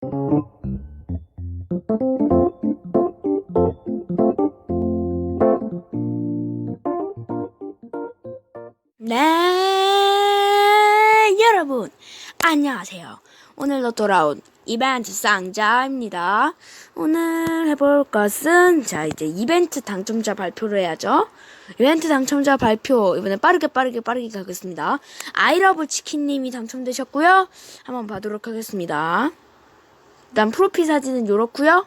네, 여러분, 안녕하세요. 오늘도 돌아온 이벤트 상자입니다. 오늘 해볼 것은, 자, 이제 이벤트 당첨자 발표를 해야죠. 이벤트 당첨자 발표, 이번에 빠르게 빠르게 빠르게 가겠습니다. 아이러브 치킨님이 당첨되셨고요. 한번 봐도록 하겠습니다. 일단 프로필 사진은 요렇고요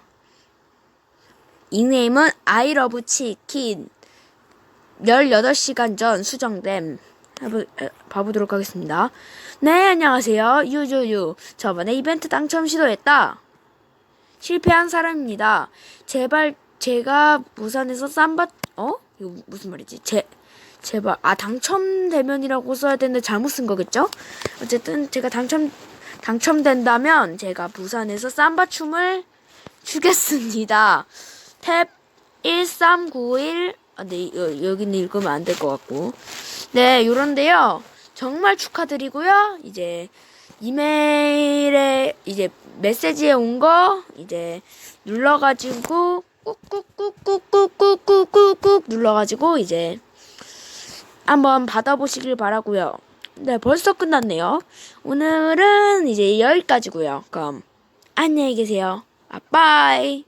닉네임은 아이러브 치킨. 18시간 전 수정됨. 해, 봐보도록 하겠습니다. 네, 안녕하세요. 유유유. 저번에 이벤트 당첨 시도했다. 실패한 사람입니다. 제발, 제가 부산에서 쌈바, 어? 이거 무슨 말이지? 제, 제발, 아, 당첨되면이라고 써야 되는데 잘못 쓴 거겠죠? 어쨌든, 제가 당첨, 당첨된다면, 제가 부산에서 쌈바춤을 추겠습니다. 탭 1391, 아, 네, 여, 여기는 읽으면 안 될 것 같고. 네, 요런데요. 정말 축하드리고요. 이제 이메일에 이제 메시지에 온 거 이제 눌러가지고 꾹꾹꾹꾹꾹꾹꾹꾹꾹 눌러가지고 이제 한번 받아보시길 바라고요. 네, 벌써 끝났네요. 오늘은 이제 여기까지고요. 그럼 안녕히 계세요. 아, 빠이.